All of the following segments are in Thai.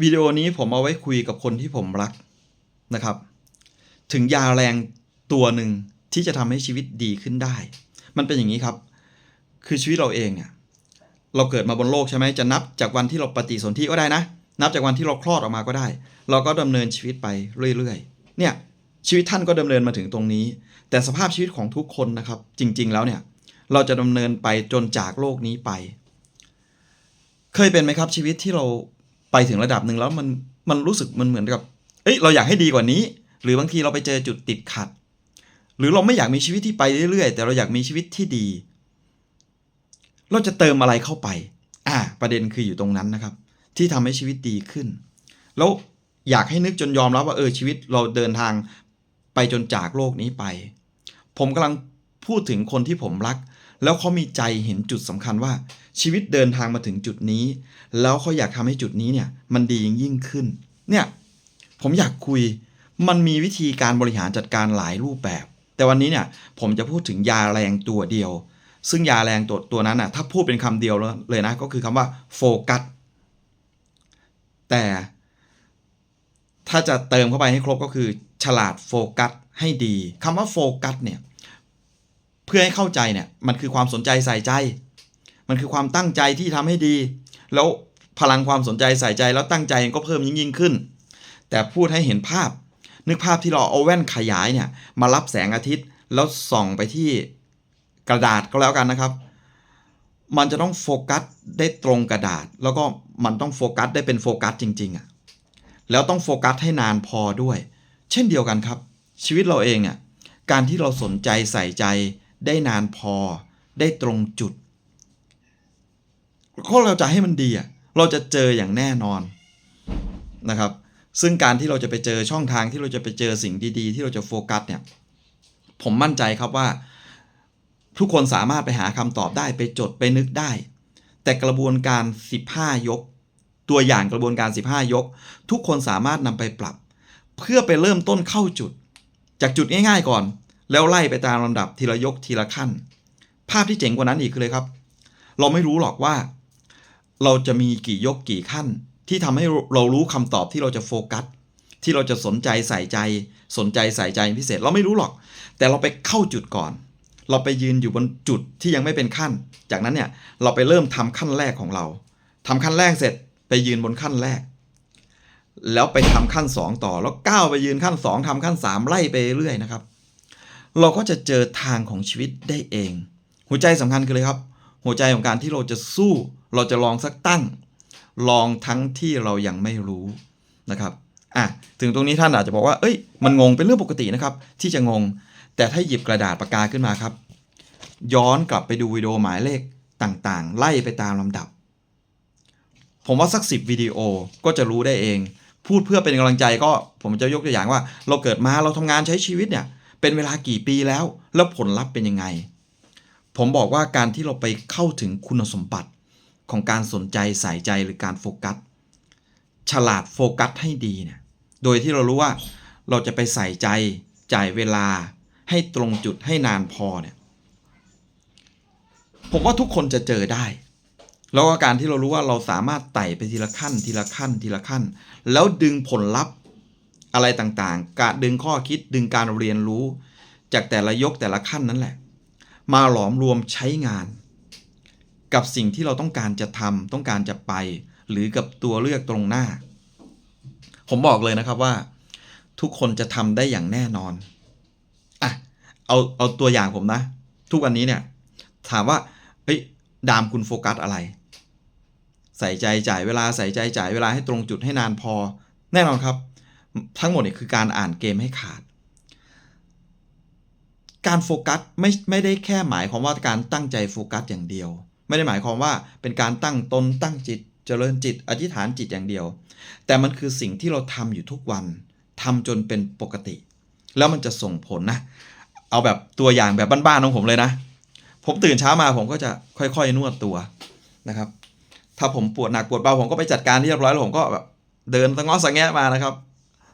วิดีโอนี้ผมเอาไว้คุยกับคนที่ผมรักนะครับ ถึงยาแรงตัวหนึ่งที่จะทำให้ชีวิตดีขึ้นได้ มันเป็นอย่างนี้ครับ คือชีวิตเราเองเนี่ยเราเกิดมาบนโลกใช่ไหมจะนับจากวันที่เราปฏิสนธิก็ได้นะ นับจากวันที่เราคลอดออกมาก็ได้ เราก็ดำเนินชีวิตไปเรื่อยๆ เนี่ยชีวิตท่านก็ดำเนินมาถึงตรงนี้ แต่สภาพชีวิตของทุกคนนะครับ จริง ๆ แล้วเนี่ย เราจะดำเนินไปจนจากโลกนี้ไป เคยเป็นไหมครับชีวิตที่เรา ไปถึงระดับหนึ่งแล้วมันมันรู้สึกมันเหมือนกับ เอ้ยเราอยากให้ดีกว่านี้ หรือบางทีเราไปเจอจุดติดขัด หรือเราไม่อยากมีชีวิตที่ไปเรื่อยๆ แต่เราอยากมีชีวิตที่ดี เราจะเติมอะไรเข้าไป อ่า ประเด็นคืออยู่ตรงนั้นนะครับ ที่ทำให้ชีวิตดีขึ้น แล้วอยากให้นึกจนยอมรับว่าเออชีวิตเราเดินทางไปจนจากโลกนี้ไป ผมกำลังพูดถึงคนที่ผมรัก แล้วเขามีใจเห็นจุดสำคัญว่าชีวิตเดินทางมาถึงจุดนี้ แล้วเขาอยากทำให้จุดนี้เนี่ยมันดียิ่งยิ่งขึ้น เนี่ยผมอยากคุยมันมีวิธีการบริหารจัดการหลายรูปแบบ แต่วันนี้เนี่ยผมจะพูดถึงยาแรงตัวเดียว ซึ่งยาแรงตัวตัวนั้นน่ะถ้าพูดเป็นคำเดียวเลยนะก็คือคำว่าโฟกัสแต่ถ้าจะเติมเข้าไปให้ครบก็คือ ฉลาดโฟกัสให้ดีคำว่าโฟกัสเนี่ย เพื่อให้เข้าใจเนี่ยมันคือความสนใจใส่ใจ มันคือความตั้งใจที่ทำให้ดี แล้วพลังความสนใจใส่ใจแล้วตั้งใจก็เพิ่มยิ่งยิ่งขึ้น แต่พูดให้เห็นภาพ นึกภาพที่เราเอาแว่นขยายเนี่ยมารับแสงอาทิตย์แล้วส่องไปที่กระดาษก็แล้วกันนะครับ มันจะต้องโฟกัสได้ตรงกระดาษ แล้วก็มันต้องโฟกัสได้เป็นโฟกัสจริงๆอะ่ะแล้วต้องโฟกัสให้นานพอด้วย เช่นเดียวกันครับ ชีวิตเราเองอะการที่เราสนใจใส่ใจ ได้นานพอ ได้ตรงจุดก็เราจะให้มันดีอะเราจะเจออย่างแน่นอนนะครับ ซึ่งการที่เราจะไปเจอช่องทางที่เราจะไปเจอสิ่งดีๆ ที่เราจะโฟกัสเนี่ย ผมมั่นใจครับว่า ทุกคนสามารถไปหาคำตอบได้ไปจดไปนึกได้ แต่กระบวนการ 15 ยก ตัวอย่างกระบวนการ 15 ยก ทุกคนสามารถนำไปปรับ เพื่อไปเริ่มต้นเข้าจุด จากจุดง่าย ๆ ก่อน แล้วไล่ไปตามลำดับทีละยกทีละขั้น ภาพที่เจ๋งกว่านั้นอีกคือเลยครับ เราไม่รู้หรอกว่า เราจะมีกี่ยกกี่ขั้น ที่ทำให้เรารู้คำตอบที่เราจะโฟกัส ที่เราจะสนใจใส่ใจ สนใจใส่ใจพิเศษ เราไม่รู้หรอก แต่เราไปเข้าจุดก่อน เราไปยืนอยู่บนจุดที่ยังไม่เป็นขั้น จากนั้นเนี่ยเราไปเริ่มทำขั้นแรกของเราทำขั้นแรกเสร็จไปยืนบนขั้นแรกแล้วไปทำขั้น 2 ต่อแล้วก้าวไปยืนขั้น 2ทำขั้น 3 ไล่ไปเรื่อยนะครับ เราก็จะเจอทางของชีวิตได้เอง หัวใจสำคัญคือเลยครับ หัวใจของการที่เราจะสู้ เราจะลองสักตั้ง ลองทั้งที่เรายังไม่รู้นะครับอะถึงตรงนี้ท่านอาจจะบอกว่า เอ้ย มันงงเป็นเรื่องปกตินะครับ ที่จะงง แต่ถ้าหยิบกระดาษปากกาขึ้นมาครับ ย้อนกลับไปดูวิดีโอหมายเลขต่างๆ ไล่ไปตามลำดับ ผมว่าสักสิบวิดีโอก็จะรู้ได้เอง พูดเพื่อเป็นกำลังใจก็ผมจะยกตัวอย่างว่า เราเกิดมาเราทำงานใช้ชีวิตเนี่ย เป็นเวลากี่ปีแล้ว แล้วผลลัพธ์เป็นยังไง ผมบอกว่าการที่เราไปเข้าถึงคุณสมบัติของการสนใจใส่ใจหรือการโฟกัส ฉลาดโฟกัสให้ดีเนี่ย โดยที่เรารู้ว่าเราจะไปใส่ใจจ่ายเวลาให้ตรงจุดให้นานพอเนี่ย ผมว่าทุกคนจะเจอได้ แล้วก็การที่เรารู้ว่าเราสามารถไต่ไปทีละขั้น ทีละขั้น ทีละขั้น แล้วดึงผลลัพธ์ อะไรต่างๆ การดึงข้อคิดดึงการเรียนรู้ จากแต่ละยกแต่ละขั้นนั้นแหละ มาหลอมรวมใช้งาน กับสิ่งที่เราต้องการจะทำต้องการจะไป หรือกับตัวเลือกตรงหน้า ผมบอกเลยนะครับว่า ทุกคนจะทำได้อย่างแน่นอนอะเอาเอาตัวอย่างผมนะ ทุกวันนี้เนี่ย ถามว่าเฮ้ยดามคุณโฟกัสอะไร ใส่ใจจ่ายเวลาใส่ใจจ่ายเวลาให้ตรงจุดให้นานพอ แน่นอนครับ ทั้งหมดเนี่ยคือการอ่านเกมให้ขาด การโฟกัสไม่ไม่ได้แค่หมายความว่าการตั้งใจโฟกัสอย่างเดียว ไม่ได้หมายความว่าเป็นการตั้งตนตั้งจิต เจริญจิต อธิษฐานจิตอย่างเดียว แต่มันคือสิ่งที่เราทำอยู่ทุกวันทำจนเป็นปกติ แล้วมันจะส่งผลนะ เอาแบบตัวอย่างแบบบ้านๆของผมเลยนะ ผมตื่นเช้ามาผมก็จะค่อยๆนวดตัวนะครับ ถ้าผมปวดหนักปวดเบาผมก็ไปจัดการที่เรียบร้อยแล้วผมก็แบบเดินสะง้อสะแงะมานะครับ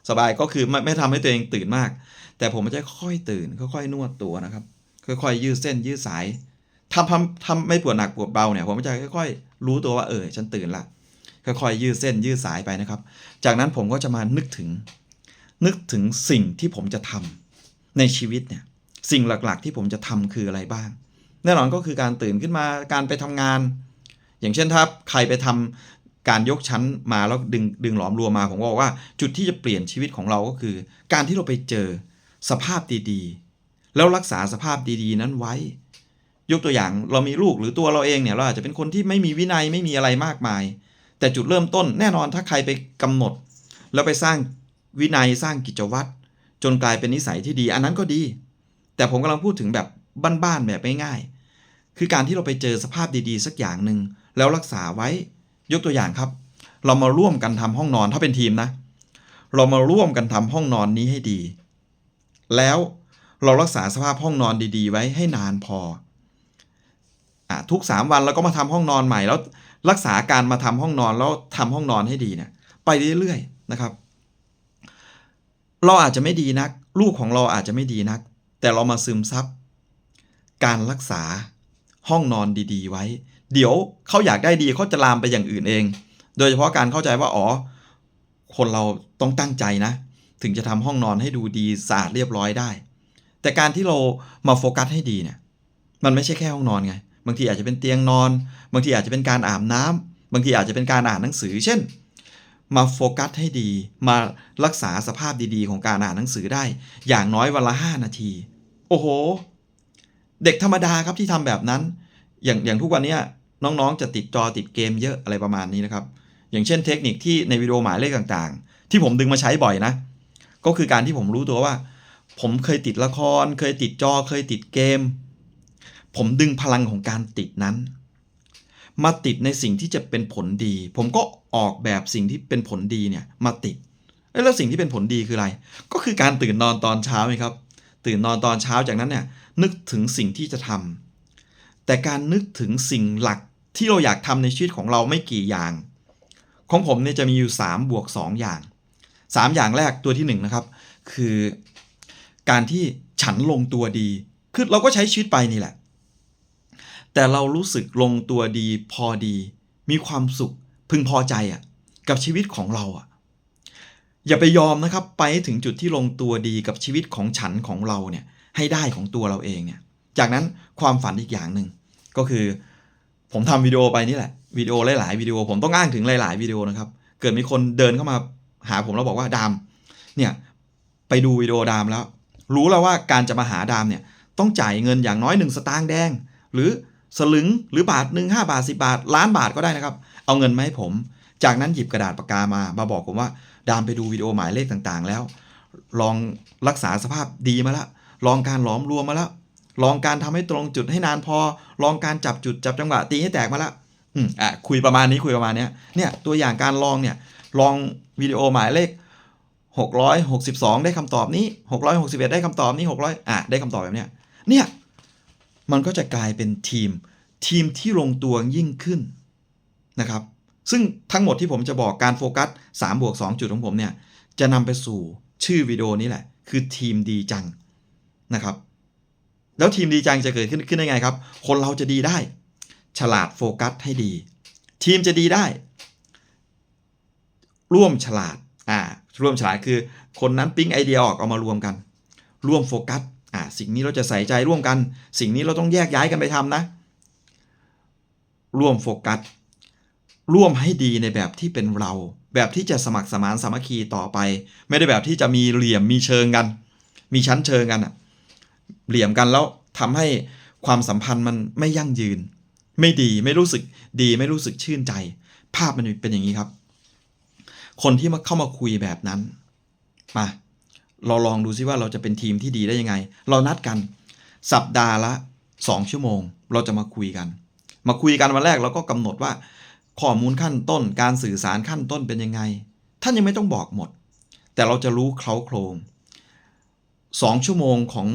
สบายก็คือไม่ไม่ทำให้ตัวเองตื่นมาก แต่ผมจะค่อยตื่น ค่อยๆ นวดตัวนะครับ ค่อยๆ ยืดเส้นยืดสายทำทำทำไม่ปวดหนักปวดเบาเนี่ย ผมจะค่อยๆ รู้ตัวว่าเออฉันตื่นละค่ค่อยๆ ยืดเส้นยืดสายไปนะครับ จากนั้นผมก็จะมานึกถึง นึกถึงสิ่งที่ผมจะทำในชีวิตเนี่ย สิ่งหลักๆ ที่ผมจะทำคืออะไรบ้าง แน่นอนก็คือการตื่นขึ้นมาการไปทำงาน อย่างเช่นถ้าใครไปทำ การยกชั้นมาแล้วดึงดึงหลอมรวมมาผมก็บอกว่าจุดที่จะเปลี่ยนชีวิตของเราก็คือ การที่เราไปเจอสภาพดีๆ แล้วรักษาสภาพดีๆ นั้นไว้ ยกตัวอย่างเรามีลูกหรือตัวเราเองเนี่ยเราอาจจะเป็นคนที่ไม่มีวินัยไม่มีอะไรมากมาย แต่จุดเริ่มต้นแน่นอนถ้าใครไปกำหนด แล้วไปสร้างวินัยสร้างกิจวัตรจนกลายเป็นนิสัยที่ดี อันนั้นก็ดี แต่ผมกำลังพูดถึงแบบบ้านๆแบบง่ายๆคือการที่เราไปเจอสภาพดีๆ สักอย่างหนึ่งแล้วรักษาไว้ ยกตัวอย่างครับ เรามาร่วมกันทำห้องนอนถ้าเป็นทีมนะ เรามาร่วมกันทำห้องนอนนี้ให้ดี แล้วเรารักษาสภาพห้องนอนดีๆ ไว้ให้นานพออทุก 3 วันเราก็มาทำห้องนอนใหม่แล้วรักษาการมาทำห้องนอนแล้วทำห้องนอนให้ดีเนี่ยไปเรื่อยๆนะครับ เราอาจจะไม่ดีนัก ลูกของเราอาจจะไม่ดีนัก แต่เรามาซึมซับการรักษาห้องนอนดี ๆ ไว้ เดี๋ยวเขาอยากได้ดีเขาจะลามไปอย่างอื่นเอง โดยเฉพาะการเข้าใจว่าอ๋อ คนเราต้องตั้งใจนะ ถึงจะทำห้องนอนให้ดูดีสะอาดเรียบร้อยได้ แต่การที่เรามาโฟกัสให้ดีเนี่ย มันไม่ใช่แค่ห้องนอนไง บางทีอาจจะเป็นเตียงนอน บางทีอาจจะเป็นการอาบน้ำบางทีอาจจะเป็นการอ่านหนังสือ เช่น มาโฟกัสให้ดี มารักษาสภาพดีๆ ของการอ่านหนังสือได้ อย่างน้อยวันละ5นาที โอ้โห เด็กธรรมดาครับที่ทำแบบนั้น อย่างอย่างทุกวันเนี้ย น้องๆ จะติดจอติดเกมเยอะอะไรประมาณนี้นะครับ อย่างเช่นเทคนิคที่ในวิดีโอหมายเลขต่างๆ ที่ผมดึงมาใช้บ่อยนะ ก็คือการที่ผมรู้ตัวว่า ผมเคยติดละคร เคยติดจอเคยติดเกม ผมดึงพลังของการติดนั้น มาติดในสิ่งที่จะเป็นผลดี ผมก็ออกแบบสิ่งที่เป็นผลดีเนี่ยมาติดแล้วสิ่งที่เป็นผลดีคืออะไร ก็คือการตื่นนอนตอนเช้าไงครับ ตื่นนอนตอนเช้าจากนั้นเนี่ยนึกถึงสิ่งที่จะทำแต่การนึกถึงสิ่งหลัก ที่เราอยากทำในชีวิตของเราไม่กี่อย่าง ของผมเนี่ยจะมีอยู่3บวก2อย่าง 3 อย่างแรกตัวที่1นนะครับ คือการที่ฉันลงตัวดี คือเราก็ใช้ชีวิตไปนี่แหละ แต่เรารู้สึกลงตัวดีพอดี มีความสุขพึงพอใจอะ่ะกับชีวิตของเราอะ่ะอย่าไปยอมนะครับไปถึงจุดที่ลงตัวดีกับชีวิตของฉันของเราเนี่ยให้ได้ของตัวเราเองเนี่ยจากนั้นความฝันอีกอย่างหนึ่งก็คือ ผมทำวิดีโอไปนี่แหละวิดีโอหลายๆวิดีโอ ผมต้องอ้างถึงหลาย ๆวิดีโอนะครับ เกิดมีคนเดินเข้ามาหาผมแล้วบอกว่าดามเนี่ยไปดูวิดีโอดามแล้ว รู้แล้วว่าการจะมาหาดามเนี่ยต้องจ่ายเงินอย่างน้อยหนึ่งสตางค์แดง หรือสลึงหรือบาทหนึ่งห้าบาทสิบาท ล้านบาทก็ได้นะครับ เอาเงินมาให้ผม จากนั้นหยิบกระดาษปากกามามาบอกผมว่า ดามไปดูวิดีโอหมายเลขต่างๆ แล้ว ลองรักษาสภาพดีมาแล้วลองการหลอมรวมมาแล้ว ลองการทำให้ตรงจุดให้นานพอ ลองการจับจุดจับจังหวะตีให้แตกมาแล้วอืมอะคุยประมาณนี้คุยประมาณเนี้ยเนี่ยตัวอย่างการลองเนี่ยลองวิดีโอหมายเลข 662 ได้คำตอบนี้ 661 ได้คำตอบนี้ 600 อะได้คำตอบแบบเนี้ยเนี่ยมันก็จะกลายเป็นทีม ทีมที่ลงตัวยิ่งขึ้นนะครับ ซึ่งทั้งหมดที่ผมจะบอกการโฟกัส3บวก2จุดของผมเนี่ยจะนำไปสู่ชื่อวิดีโอนี้แหละ คือทีมดีจังนะครับ แล้วทีมดีจังจะเกิดขึ้นขึ้นได้ไงครับ คนเราจะดีได้ ฉลาดโฟกัสให้ดี ทีมจะดีได้ ร่วมฉลาดอ่าร่วมฉลาดคือ คนนั้นปิ๊งไอเดียออกเอามารวมกัน ร่วมโฟกัสอ่าสิ่งนี้เราจะใส่ใจร่วมกัน สิ่งนี้เราต้องแยกย้ายกันไปทำนะ ร่วมโฟกัสร่วมให้ดีในแบบที่เป็นเรา แบบที่จะสมัครสมานสามัคคีต่อไป ไม่ได้แบบที่จะมีเหลี่ยมมีเชิงกัน มีชั้นเชิงกันอะ เหลี่ยมกันแล้วทำให้ความสัมพันธ์มันไม่ยั่งยืน ไม่ดีไม่รู้สึกดีไม่รู้สึกชื่นใจ ภาพมันเป็นอย่างนี้ครับ คนที่มาเข้ามาคุยแบบนั้นมาเราลองดูซิว่าเราจะเป็นทีมที่ดีได้ยังไง เรานัดกัน สัปดาห์ละ 2 ชั่วโมง เราจะมาคุยกัน มาคุยกันวันแรกเราก็กำหนดว่า ข้อมูลขั้นต้นการสื่อสารขั้นต้นเป็นยังไง ท่านยังไม่ต้องบอกหมด แต่เราจะรู้เคล้าโครง2ชั่วโมงของ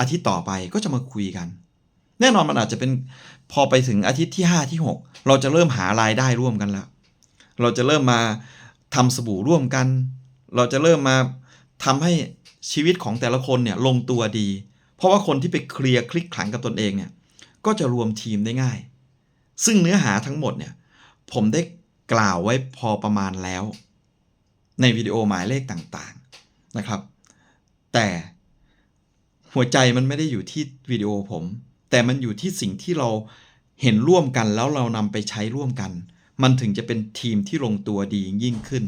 อาทิตย์ต่อไปก็จะมาคุยกัน แน่นอนมันอาจจะเป็นพอไปถึงอาทิตย์ที่ 5 ที่ 6 เราจะเริ่มหารายได้ร่วมกันแล้วเราจะเริ่มมาทำสบู่ร่วมกัน เราจะเริ่มมาทำให้ชีวิตของแต่ละคนเนี่ยลงตัวดี เพราะว่าคนที่ไปเคลียร์คลิกขลังกับตนเองเนี่ยก็จะรวมทีมได้ง่าย ซึ่งเนื้อหาทั้งหมดเนี่ยผมได้กล่าวไว้พอประมาณแล้ว ในวิดีโอหมายเลขต่างๆนะครับ แต่ หัวใจมันไม่ได้อยู่ที่วิดีโอผม แต่มันอยู่ที่สิ่งที่เราเห็นร่วมกันแล้วเรานำไปใช้ร่วมกัน มันถึงจะเป็นทีมที่ลงตัวดียิ่งขึ้น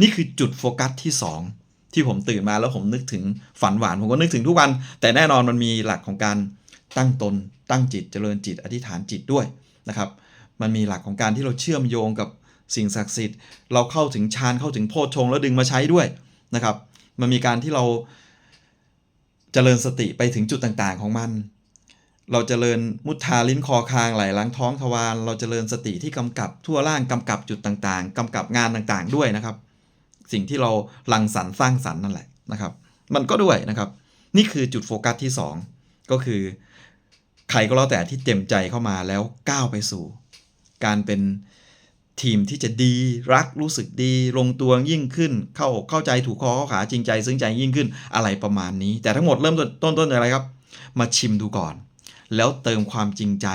นี่คือจุดโฟกัสที่ 2 ที่ผมตื่นมาแล้วผมนึกถึงฝันหวาน ผมก็นึกถึงทุกวัน แต่แน่นอนมันมีหลักของการตั้งตน ตั้งจิตเจริญจิตอธิษฐานจิตด้วยนะครับ มันมีหลักของการที่เราเชื่อมโยงกับสิ่งศักดิ์สิทธิ์ เราเข้าถึงฌานเข้าถึงโพชฌงแล้วดึงมาใช้ด้วยนะครับ มันมีการที่เรา จริญสติไปถึงจุดต่างๆของมัน เราจเจริญมุทาลิ้นคอคางไหลหลังท้องทวาร เราจเจริญสติที่กำกับทั่วร่างกำกับจุดต่างๆกำกับงานต่างๆด้วยนะครับ สิ่งที่เราลังสรรสร้างสรรนั่นแหละนะครับ มันก็ด้วยนะครับ นี่คือจุดโฟกัสที่ 2 ก็คือใครก็แล้วแต่ที่เต็มใจเข้ามาแล้วก้าวไปสู่ การเป็น ทีมที่จะดีรักรู้สึกดี ลงตัวยิ่งขึ้น เข้าเข้าใจถูกคอเข้าขาจริงใจ ซึ้งใจยิ่งขึ้นอะไรประมาณนี้ แต่ทั้งหมดเริ่มต้นต้นอะไรครับ มาชิมดูก่อน แล้วเติมความจริงใจ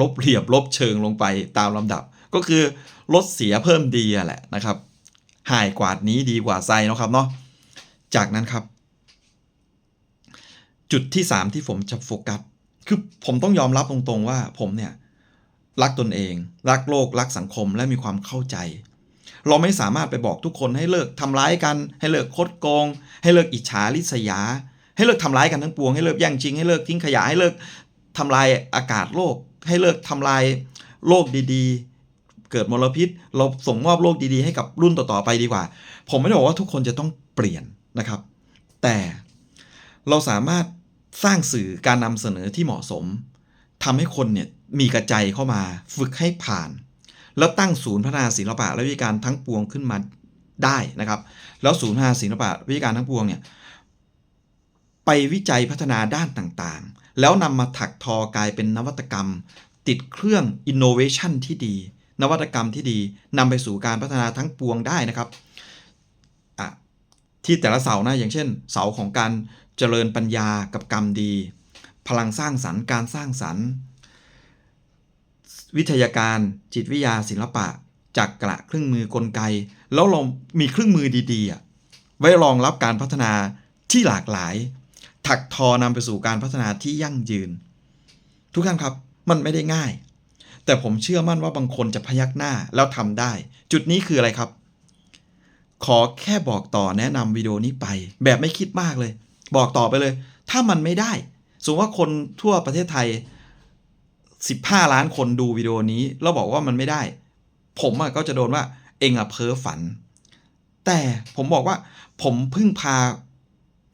ลบเหลี่ยบลบเชิงลงไปตามลำดับ ก็คือลดเสียเพิ่มดีอะแหละนะครับหายกวาดนี้ดีกว่าไซเนาะครับเนาะจากนั้นครับ จุดที่ 3 ที่ผมจะโฟกัสคือผมต้องยอมรับตรงๆว่าผมเนี่ย รักตนเอง รักโลก รักสังคมและมีความเข้าใจ เราไม่สามารถไปบอกทุกคนให้เลิกทำร้ายกัน ให้เลิกคดโกง ให้เลิกอิจฉาริษยา ให้เลิกทำร้ายกันทั้งปวง ให้เลิกแย่งชิง ให้เลิกทิ้งขยะ ให้เลิกทำลายอากาศโลก ให้เลิกทำลายโลกดีๆ เกิดมลพิษ เราส่งมอบโลกดีๆ ให้กับรุ่นต่อๆไปดีกว่า ผมไม่ได้บอกว่าทุกคนจะต้องเปลี่ยนนะครับ แต่เราสามารถสร้างสื่อการนำเสนอที่เหมาะสมทำให้คนเนี่ย มีกระใจเข้ามาฝึกให้ผ่าน แล้วตั้งศูนย์พัฒนาศิลปะและวิธีการทั้งปวงขึ้นมาได้นะครับ แล้วศูนย์พัฒนาศิลปะวิธีการทั้งปวงเนี่ยไปวิจัยพัฒนาด้านต่างๆ แล้วนำมาถักทอกลายเป็นนวัตกรรม ติดเครื่องอินโนเวชันที่ดี นวัตกรรมที่ดีนำไปสู่การพัฒนาทั้งปวงได้นะครับที่แต่ละเสานะอย่างเช่น เสาของการเจริญปัญญากับกรรมดี พลังสร้างสรรค์การสร้างสรรค์ วิทยาการจิตวิทยาศิลปะจักกระเครื่องมือกลไก แล้วเรามีเครื่องมือดีๆ ไว้รองรับการพัฒนาที่หลากหลาย ถักทอนำไปสู่การพัฒนาที่ยั่งยืน ทุกท่านครับมันไม่ได้ง่าย แต่ผมเชื่อมั่นว่าบางคนจะพยักหน้าแล้วทำได้ จุดนี้คืออะไรครับ ขอแค่บอกต่อแนะนำวิดีโอนี้ไป แบบไม่คิดมากเลย บอกต่อไปเลย ถ้ามันไม่ได้สมมติว่าคนทั่วประเทศไทย 15 ล้านคนดูวิดีโอนี้ แล้วบอกว่ามันไม่ได้ ผมอะก็จะโดนว่าเองอะเพ้อฝัน แต่ผมบอกว่า ผมพึ่งพา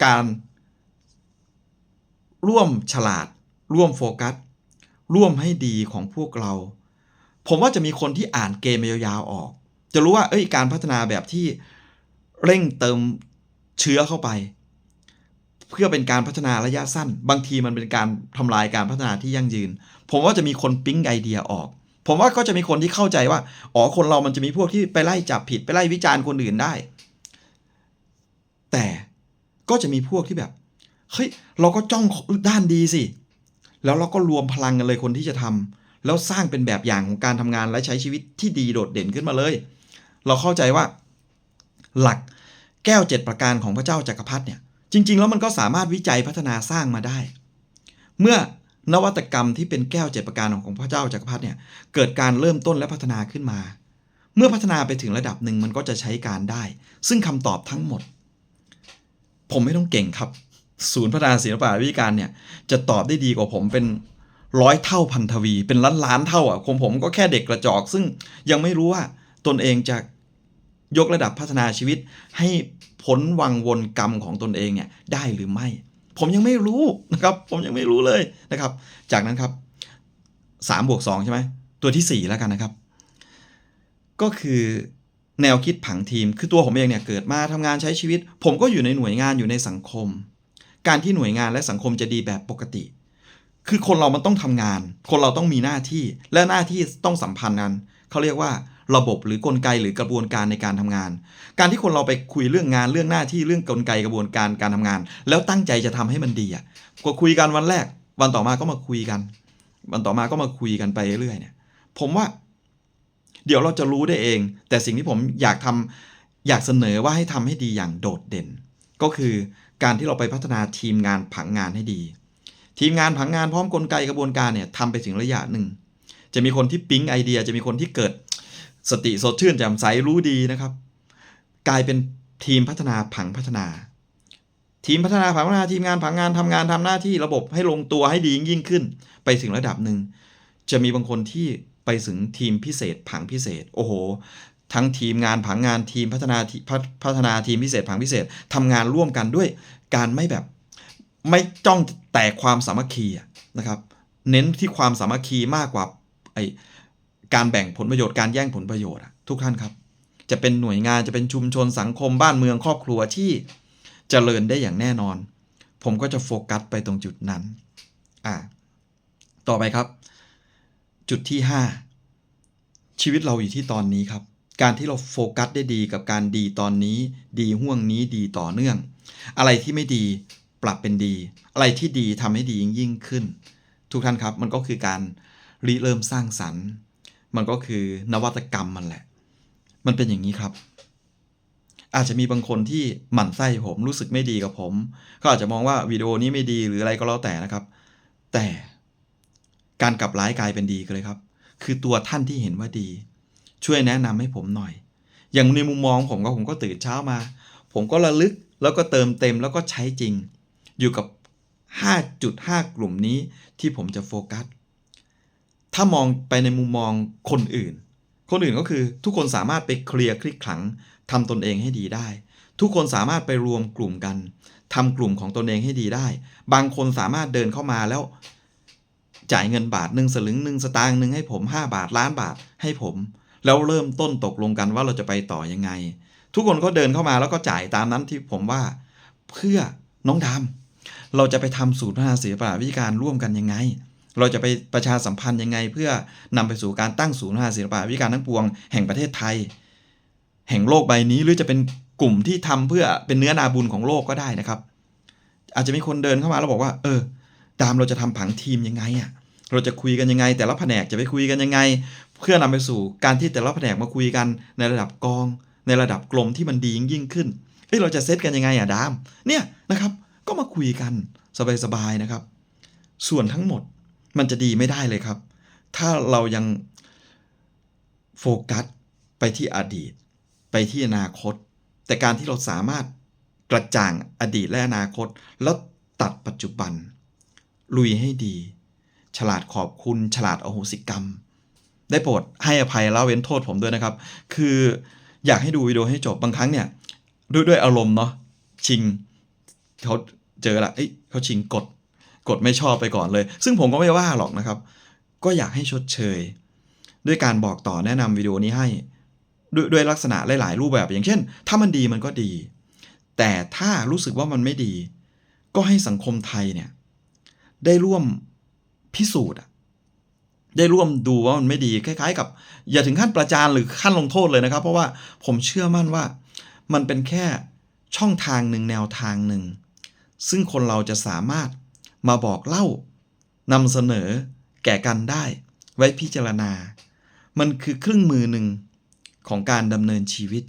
การ ร่วมฉลาด ร่วมโฟกัส ร่วมให้ดีของพวกเรา ผมว่าจะมีคนที่อ่านเกมยาวๆออก จะรู้ว่าเอ้ยการพัฒนาแบบที่เร่งเติมเชื้อเข้าไป เพื่อเป็นการพัฒนาระยะสั้น บางทีมันเป็นการทำลายการพัฒนาที่ยั่งยืน ผมว่าจะมีคนปิ๊งไอเดียออก ผมว่าก็จะมีคนที่เข้าใจว่า อ๋อ คนเรามันจะมีพวกที่ไปไล่จับผิดไปไล่วิจารณ์คนอื่นได้ แต่ก็จะมีพวกที่แบบ เฮ้ย เราก็จ้องด้านดีสิ แล้วเราก็รวมพลังกันเลยคนที่จะทำแล้วสร้างเป็นแบบอย่างของการทำงานและใช้ชีวิตที่ดีโดดเด่นขึ้นมาเลย เราเข้าใจว่า หลักแก้วเจ็ดประการของพระเจ้าจักรพรรดิเนี่ย จริง ๆ แล้วมันก็สามารถวิจัยพัฒนาสร้างมาได้ เมื่อนวัตกรรมที่เป็นแก้วเจ็ดประการของพระเจ้าจักรพรรดิเนี่ยเกิดการเริ่มต้นและพัฒนาขึ้นมา เมื่อพัฒนาไปถึงระดับหนึ่งมันก็จะใช้การได้ ซึ่งคำตอบทั้งหมด ผมไม่ต้องเก่งครับ ศูนย์พัฒนาศิลปะวิธีการเนี่ยจะตอบได้ดีกว่าผมเป็นร้อยเท่าพันทวี เป็นล้านล้านเท่าอะคงผมก็แค่เด็กกระจอก ซึ่งยังไม่รู้ว่าตนเองจะ ยกระดับพัฒนาชีวิต ให้พ้นวังวนกรรมของตนเองเนี่ยได้หรือไม่ ผมยังไม่รู้นะครับ ผมยังไม่รู้เลยนะครับ จากนั้นครับ3บวก2ใช่ไหมตัวที่ 4 แล้วกันนะครับ ก็คือแนวคิดผังทีม คือตัวผมเองเนี่ยเกิดมาทำงานใช้ชีวิต ผมก็อยู่ในหน่วยงานอยู่ในสังคม การที่หน่วยงานและสังคมจะดีแบบปกติ คือคนเรามันต้องทำงาน คนเราต้องมีหน้าที่และหน้าที่ต้องสัมพันธ์กันเขาเรียกว่า ระบบหรือกลไกหรือกระบวนการในการทำงาน การที่คนเราไปคุยเรื่องงานเรื่องหน้าที่เรื่องกลไกกระบวนการการทำงาน แล้วตั้งใจจะทำให้มันดีอะก็คุยกันวันแรก วันต่อมาก็มาคุยกัน วันต่อมาก็มาคุยกันไปเรื่อยเนี่ย ผมว่า เดี๋ยวเราจะรู้ได้เอง แต่สิ่งที่ผมอยากทำอยากเสนอว่าให้ทำให้ดีอย่างโดดเด่น ก็คือการที่เราไปพัฒนาทีมงานผังงานให้ดี ทีมงานผังงานพร้อมกลไกกระบวนการเนี่ยทำไปถึงระยะหนึ่งจะมีคนที่ปิ๊งไอเดีย จะมีคนที่เกิด สติสดชื่นแจ่มใสรู้ดีนะครับ กลายเป็นทีมพัฒนาผังพัฒนา ทีมพัฒนาผังพัฒนาทีมงานผังงานทำงานทำหน้าที่ระบบให้ลงตัวให้ดียิ่งขึ้น ไปถึงระดับหนึ่ง จะมีบางคนที่ไปถึงทีมพิเศษ ผังพิเศษ โอ้โห ทั้งทีมงานผังงานทีมพัฒนาพัฒพัฒนาทีมพิเศษผังพิเศษทำงานร่วมกันด้วย การไม่แบบไม่จ้องแต่ความสามัคคีนะครับ เน้นที่ความสามัคคีมากกว่าไอ การแบ่งผลประโยชน์การแย่งผลประโยชน์ทุกท่านครับ จะเป็นหน่วยงานจะเป็นชุมชนสังคมบ้านเมืองครอบครัวที่เจริญได้อย่างแน่นอน ผมก็จะโฟกัสไปตรงจุดนั้นอ่าต่อไปครับ จุดที่ 5 ชีวิตเราอยู่ที่ตอนนี้ครับ การที่เราโฟกัสได้ดีกับการดีตอนนี้ ดีห่วงนี้ดีต่อเนื่อง อะไรที่ไม่ดีปรับเป็นดี อะไรที่ดีทำให้ดียิ่งยิ่งขึ้น ทุกท่านครับมันก็คือการริเริ่มสร้างสรรค์ มันก็คือนวัตกรรมมันแหละ มันเป็นอย่างนี้ครับ อาจจะมีบางคนที่หมั่นไส้ผมรู้สึกไม่ดีกับผม ก็อาจจะมองว่าวิดีโอนี้ไม่ดีหรืออะไรก็แล้วแต่นะครับ แต่การกลับร้ายกลายเป็นดีกันเลยครับ คือตัวท่านที่เห็นว่าดี ช่วยแนะนำให้ผมหน่อย อย่างในมุมมองผมก็ผมก็ตื่นเช้ามา ผมก็ระลึกแล้วก็เติมเต็มแล้วก็ใช้จริง อยู่กับ 5.5 กลุ่มนี้ที่ผมจะโฟกัส ถ้ามองไปในมุมมองคนอื่น คนอื่นก็คือทุกคนสามารถไปเคลียร์คลิกขลังทำตนเองให้ดีได้ ทุกคนสามารถไปรวมกลุ่มกันทำกลุ่มของตนเองให้ดีได้ บางคนสามารถเดินเข้ามาแล้วจ่ายเงินบาทหนึ่งสลึงหนึ่งสตางค์หนึ่งให้ผม 5 บาทล้านบาทให้ผม แล้วเริ่มต้นตกลงกันว่าเราจะไปต่อยังไง ทุกคนก็เดินเข้ามาแล้วก็จ่ายตามนั้นที่ผมว่า เพื่อน้องดำเราจะไปทำศูนย์พัฒนาศิลปะวิธีการร่วมกันยังไง เราจะไปประชาสัมพันธ์ยังไง เพื่อนำไปสู่การตั้งศูนย์พัฒนาศิลปะวิการทั้งปวงแห่งประเทศไทย แห่งโลกใบนี้หรือจะเป็นกลุ่มที่ทำเพื่อเป็นเนื้อนาบุญของโลกก็ได้นะครับ อาจจะมีคนเดินเข้ามาแล้วบอกว่า เออดามเราจะทำผังทีมยังไงอะ่ะเราจะคุยกันยังไง แต่ละแผนกจะไปคุยกันยังไง เพื่อนำไปสู่การที่แต่ละแผนกมาคุยกันในระดับกอง ในระดับกลมที่มันดียิ่งขึ้นเอ้ยเราจะเซตกันยังไงอะดาม เนี่ยนะครับ ก็มาคุยกันสบายๆนะครับ ส่วนทั้งหมด มันจะดีไม่ได้เลยครับ ถ้าเรายังโฟกัสไปที่อดีต ไปที่อนาคต แต่การที่เราสามารถกระจ่างอดีตและอนาคต แล้วตัดปัจจุบัน ลุยให้ดี ฉลาดขอบคุณ ฉลาดอโหสิกรรม ได้โปรดให้อภัยและเว้นโทษผมด้วยนะครับ คืออยากให้ดูวิดีโอให้จบบางครั้งเนี่ย ด้วยด้วยอารมณ์เนาะชิงเขาเจอละเอ้ยเขาชิงกด กดไม่ชอบไปก่อนเลย ซึ่งผมก็ไม่ว่าหรอกนะครับ ก็อยากให้ชดเชย ด้วยการบอกต่อแนะนำวิดีโอนี้ให้ ด้วยด้วยลักษณะหลาย ๆ รูปแบบ อย่างเช่น ถ้ามันดีมันก็ดี แต่ถ้ารู้สึกว่ามันไม่ดี ก็ให้สังคมไทยเนี่ย ได้ร่วมพิสูจน์ได้ร่วมดูว่ามันไม่ดีคล้าย ๆ กับ อย่าถึงขั้นประจานหรือขั้นลงโทษเลยนะครับ เพราะว่าผมเชื่อมั่นว่า มันเป็นแค่ช่องทางหนึ่งแนวทางหนึ่ง ซึ่งคนเราจะสามารถ มาบอกเล่านำเสนอแก่กันได้ ไว้พิจารณา มันคือเครื่องมือหนึ่งของการดำเนินชีวิต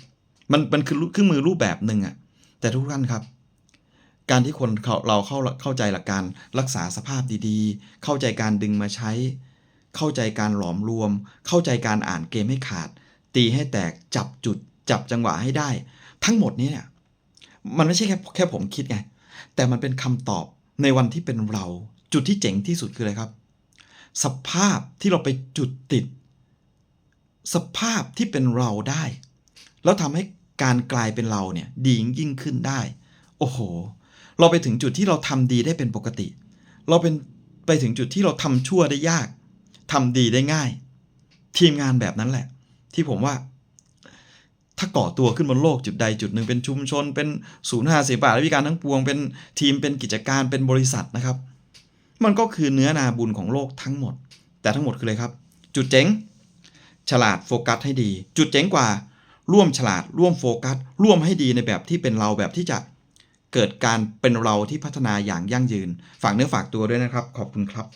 มันมันคือเครื่องมือรูปแบบหนึ่งอะแต่ทุกท่านครับ การที่คนเเราเข้าเข้าใจหลักการรักษาสภาพดีๆ เข้าใจการดึงมาใช้ เข้าใจการหลอมรวม เข้าใจการอ่านเกมให้ขาด ตีให้แตกจับจุด จับจังหวะให้ได้ ทั้งหมดนี้เนี่ยมันไม่ใช่แค่แค่ผมคิดไง แต่มันเป็นคำตอบ ในวันที่เป็นเรา จุดที่เจ๋งที่สุดคืออะไรครับ สภาพที่เราไปจุดติด สภาพที่เป็นเราได้ แล้วทำให้การกลายเป็นเราเนี่ยดียิ่งขึ้นได้ โอ้โห เราไปถึงจุดที่เราทำดีได้เป็นปกติ เราเป็นไปถึงจุดที่เราทำชั่วได้ยากทำดีได้ง่าย ทีมงานแบบนั้นแหละ ที่ผมว่า ถ้าก่อตัวขึ้นบนโลกจุดใดจุดหนึ่งเป็นชุมชน เป็นศูนย์หาศิลปะและวิการทั้งปวง เป็นทีมเป็นกิจการเป็นบริษัทนะครับ มันก็คือเนื้อนาบุญของโลกทั้งหมด แต่ทั้งหมดคืออะไรครับ จุดเจ๋ง ฉลาดโฟกัสให้ดี จุดเจ๋งกว่า ร่วมฉลาดร่วมโฟกัส ร่วมให้ดีในแบบที่เป็นเราแบบที่จะเกิดการเป็นเราที่พัฒนาอย่างยั่งยืน ฝากเนื้อฝากตัวด้วยนะครับ ขอบคุณครับ